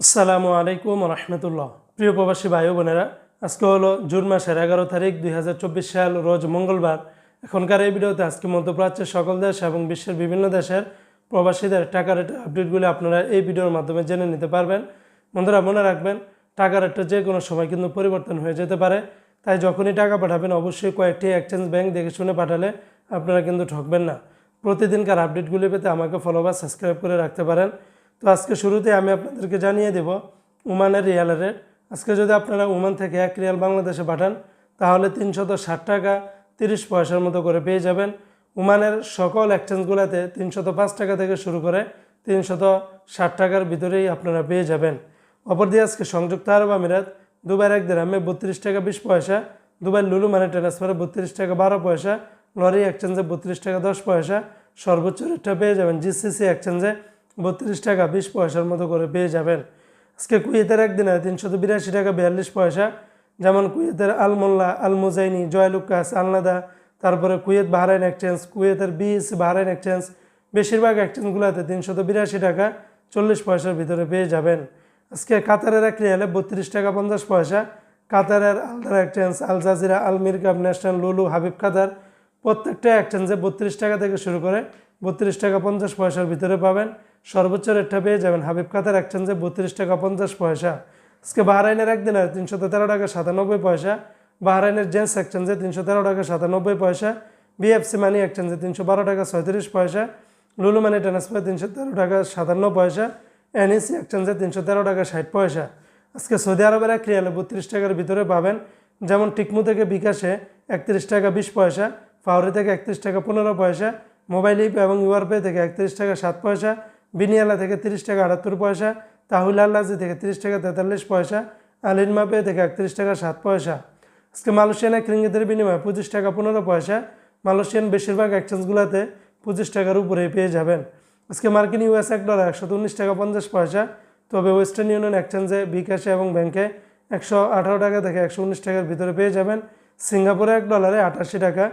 আসসালামু আলাইকুম রহমতুল্লাহ। প্রিয় প্রবাসী ভাই বোনেরা, আজকে হলো জুন মাসের এগারো তারিখ দুই হাজার চব্বিশ সাল, রোজ মঙ্গলবার। এখনকার এই ভিডিওতে আজকে মধ্যপ্রাচ্যের সকল দেশ এবং বিশ্বের বিভিন্ন দেশের প্রবাসীদের টাকা রেটের আপডেটগুলি আপনারা এই ভিডিওর মাধ্যমে জেনে নিতে পারবেন। বন্ধুরা, মনে রাখবেন, টাকা রেটটা যে কোনো সময় কিন্তু পরিবর্তন হয়ে যেতে পারে। তাই যখনই টাকা পাঠাবেন, অবশ্যই কয়েকটি এক্সচেঞ্জ ব্যাংক দেখে শুনে পাঠালে আপনারা কিন্তু ঠকবেন না। প্রতিদিনকার আপডেটগুলি পেতে আমাকে ফলো বা সাবস্ক্রাইব করে রাখতে পারেন। তো আজকে শুরুতে আমি আপনাদেরকে জানিয়ে দেব ওমানের রিয়ালের রেট। আজকে যদি আপনারা ওমান থেকে এক রিয়াল বাংলাদেশে পাঠান, তাহলে তিনশত ষাট টাকা তিরিশ পয়সার মতো করে পেয়ে যাবেন। ওমানের সকল এক্সচেঞ্জগুলোতে তিনশত পাঁচ টাকা থেকে শুরু করে তিনশত ষাট টাকার ভিতরেই আপনারা পেয়ে যাবেন। অপরদিকে আজকে সংযুক্ত আরব আমিরাত দুবার এক দেড়ামে বত্রিশ টাকা বিশ পয়সা দুবার লুলু মানে ট্রান্সফারে বত্রিশ টাকা বারো পয়সা, লরি এক্সচেঞ্জে বত্রিশ টাকা দশ পয়সা, সর্বোচ্চ রেটটা পেয়ে যাবেন জিসিসি এক্সচেঞ্জে বত্রিশ টাকা বিশ পয়সার মতো করে পেয়ে যাবেন। আজকে কুয়েতের একদিন একদিনে তিনশত বিরাশি টাকা বিয়াল্লিশ পয়সা, যেমন কুয়েতের আলমোল্লা, আলমুজাইনি জয়লুকাস আলনাদা, তারপরে কুয়েত বাহরাইন এক্সচেঞ্জ, কুয়েতের বিএস বাহরাইন এক্সচেঞ্জ, বেশিরভাগ এক্সচেঞ্জগুলোতে তিনশত বিরাশি টাকা চল্লিশ পয়সার ভিতরে পেয়ে যাবেন। আজকে কাতারের এক রিয়ালে বত্রিশ টাকা পঞ্চাশ পয়সা, কাতারের Aldar exchange, Al Jazeera, Al Mirqab, national Lulu, Habib Qatar প্রত্যেকটা এক্সচেঞ্জে বত্রিশ টাকা থেকে শুরু করে বত্রিশ টাকা পঞ্চাশ পয়সার ভিতরে পাবেন। সর্বোচ্চ রেটটা পেয়ে যাবেন হাবিব কাতার এক্সচেঞ্জে বত্রিশ টাকা পঞ্চাশ পয়সা। আজকে বাহরাইনের একদিনের তিনশো তেরো টাকা সাতানব্বই পয়সা। বাহরাইনের জেন্টস এক্সচেঞ্জে তিনশো তেরো টাকা সাতানব্বই পয়সা। বিএফসি মানি এক্সচেঞ্জে তিনশো বারো টাকা ছয়ত্রিশ পয়সা। লুলু মানি ট্রান্সফার তিনশো তেরো টাকা সাতান্ন পয়সা। এনইসি এক্সচেঞ্জে তিনশো তেরো টাকা ষাট পয়সা। আজকে সৌদি আরবের এক রিয়ালে বত্রিশ টাকার ভিতরে পাবেন। যেমন টিকমু থেকে বিকাশে একত্রিশ টাকা বিশ পয়সা ফাউরি থেকে একত্রিশ টাকা পনেরো পয়সা, মোবাইল ইপ এবং ইউআরপে থেকে একত্রিশ টাকা সাত পয়সা বিনিয়ালা থেকে তিরিশ টাকা আটাত্তর পয়সা, তাহুল আল্লাজি থেকে তিরিশ টাকা তেতাল্লিশ পয়সা, আলিন মাপে থেকে একত্রিশ টাকা সাত পয়সা। আজকে মালয়েশিয়ান এক বিনিময়ে পঁচিশ টাকা পনেরো পয়সা। মালয়েশিয়ান বেশিরভাগ এক্সচেঞ্জগুলোতে পঁচিশ টাকার উপরে পেয়ে যাবেন। আজকে মার্কিন ইউএস এক ডলার একশো উনিশ টাকা পঞ্চাশ পয়সা, তবে ওয়েস্টার্ন ইউনিয়ন এক্সচেঞ্জে বিকাশে এবং ব্যাংকে একশো আঠারো টাকা থেকে একশো উনিশ টাকার ভিতরে পেয়ে যাবেন। সিঙ্গাপুরে এক ডলারে আটাশি টাকা,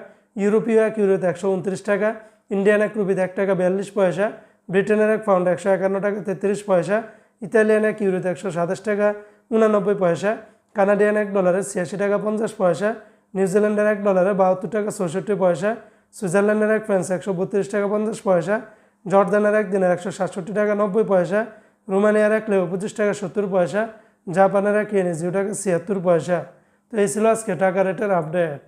ইউরোপীয় এক ইউরোতে একশো উনত্রিশ টাকা, ইন্ডিয়ান এক রুপিতে এক টাকা বিয়াল্লিশ পয়সা ব্রিটেনের এক পাউন্ড একশো একান্ন টাকা, তেত্রিশ পয়সা, ইতালিয়ান এক ইউরোতে একশো সাতাশ টাকা, উনানব্বই পয়সা, কানাডিয়ান এক ডলারে ছিয়াশি টাকা, পঞ্চাশ পয়সা নিউজিল্যান্ডের এক ডলারে বাহাত্তর টাকা, চৌষট্টি পয়সা, সুইজারল্যান্ডের এক ফ্রান্স একশো বত্রিশ টাকা, পঞ্চাশ পয়সা, জর্দানের এক দিনের একশো সাতষট্টি টাকা, নব্বই পয়সা, রোমানিয়ার এক লেও পঁচিশ টাকা, সত্তর পয়সা, জাপানের এক ইয়েনে টাকা, ছিয়াত্তর পয়সা। তো এই ছিল আজকে টাকা রেটের আপডেট